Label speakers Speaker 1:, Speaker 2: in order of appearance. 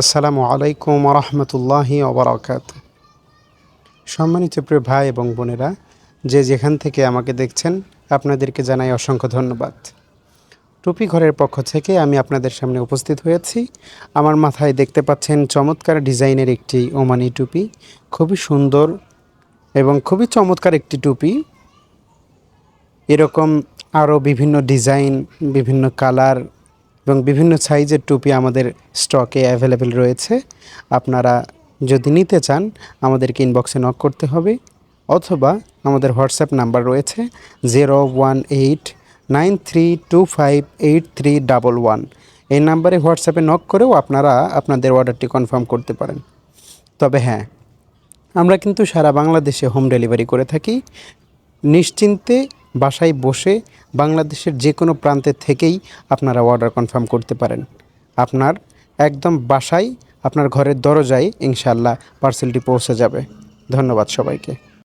Speaker 1: আসসালামু আলাইকুম রহমতুল্লাহি ওবরাকাত। সম্মানিত প্রিয় ভাই এবং বোনেরা, যে যেখান থেকে আমাকে দেখছেন, আপনাদেরকে জানাই অসংখ্য ধন্যবাদ। টুপি ঘরের পক্ষ থেকে আমি আপনাদের সামনে উপস্থিত হয়েছি। আমার মাথায় দেখতে পাচ্ছেন চমৎকার ডিজাইনের একটি ওমানি টুপি, খুবই সুন্দর এবং খুবই চমৎকার একটি টুপি। এরকম আরও বিভিন্ন ডিজাইন, বিভিন্ন কালার এবং বিভিন্ন সাইজের টুপি আমাদের স্টকে অ্যাভেলেবেল রয়েছে। আপনারা যদি নিতে চান, আমাদেরকে ইনবক্সে নক করতে হবে অথবা আমাদের হোয়াটসঅ্যাপ নাম্বার রয়েছে zero one eight nine three two five eight three double one এই নাম্বারে হোয়াটসঅ্যাপে নক করেও আপনারা আপনাদের অর্ডারটি কনফার্ম করতে পারেন। তবে হ্যাঁ আমরা কিন্তু সারা বাংলাদেশে হোম ডেলিভারি করে থাকি। নিশ্চিন্তে বাসায় বসে বাংলাদেশের যে কোনো প্রান্তে থেকেই আপনারা অর্ডার কনফার্ম করতে পারেন। আপনার একদম বাসায়, আপনার ঘরের দরজায় ইনশাল্লাহ পার্সেলটি পৌঁছে যাবে। ধন্যবাদ সবাইকে।